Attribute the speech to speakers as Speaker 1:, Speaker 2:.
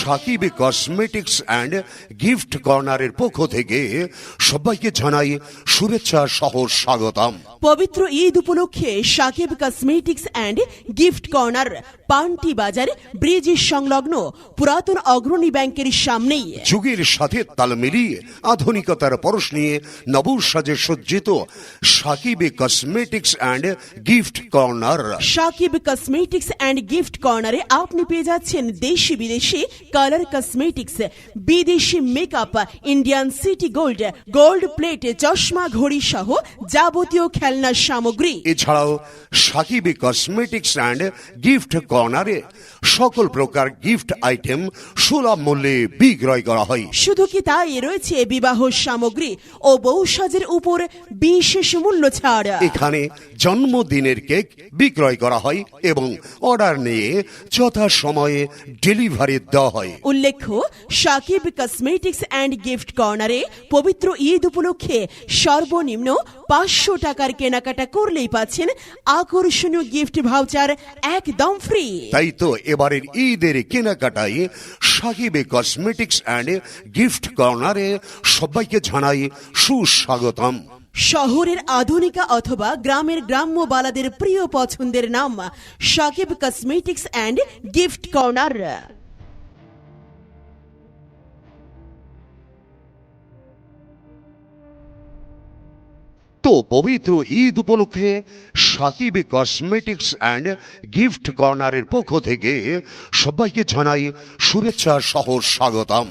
Speaker 1: Shakib cosmetics and gift কর্নারের পক্ষ থেকে সবাইকে জানাই শুভেচ্ছা সহ স্বাগতম।
Speaker 2: পবিত্র ঈদ উপলক্ষে Sakib cosmetics and gift corner Panti Bazar bridge সংলগ্ন পুরাতন অগ্রণী ব্যাংকের সামনেই।
Speaker 1: যুগের সাথে তাল মিলিয়ে আধুনিকতার পরশ নিয়ে নবসাজে সজ্জিত Sakib cosmetics and gift corner
Speaker 2: Sakib cosmetics and gift কর্নারে আপনি পেয়ে যাচ্ছেন দেশি বিদেশি কালার কসমেটিক্স বিদেশি makeup Indian city gold gold plate চশমা ঘড়ি সহ যাবতীয় খেলনা সামগ্রী।
Speaker 1: এছাড়াও সাকিব কসমেটিক্স অ্যান্ড গিফট কর্নারে সকল প্রকার গিফট আইটেম সুলভ মূল্যে বিক্রয় করা হয়।
Speaker 2: শুধু কি তাই রয়েছে বিবাহ সামগ্রী ও বৌসাজের উপর বিশেষ মূল্য ছাড়?
Speaker 1: এখানে জন্মদিনের কেক বিক্রয় করা হয় এবং অর্ডার নিয়ে যথা সময়ে ডেলিভারি দেওয়া হয়।
Speaker 2: উল্লেখ্য সাকিব কসমেটিক্স অ্যান্ড গিফট কর্নারে পবিত্র ঈদ উপলক্ষে সর্বনিম্ন পাঁচশো টাকার কেনাকাটা করলেই পাচ্ছেন আকর্ষণীয় গিফট ভাউচার একদম ফ্রি
Speaker 1: তাই তো এবারের ঈদের কেনাকাটায় সাহিবে কসমেটিক্স অ্যান্ড গিফট কর্নারে সবাইকে জানাই সুস্বাগতম।
Speaker 2: শহরের আধুনিকা অথবা গ্রামের গ্রাম্য বালাদের প্রিয় পছন্দের নাম Sakib cosmetics and gift corner
Speaker 1: পবিত্র ঈদ উপলক্ষে সাকিব কসমেটিক্স অ্যান্ড গিফট কর্নারের পক্ষ থেকে সবাইকে জানাই শুভেচ্ছা সহ স্বাগতম।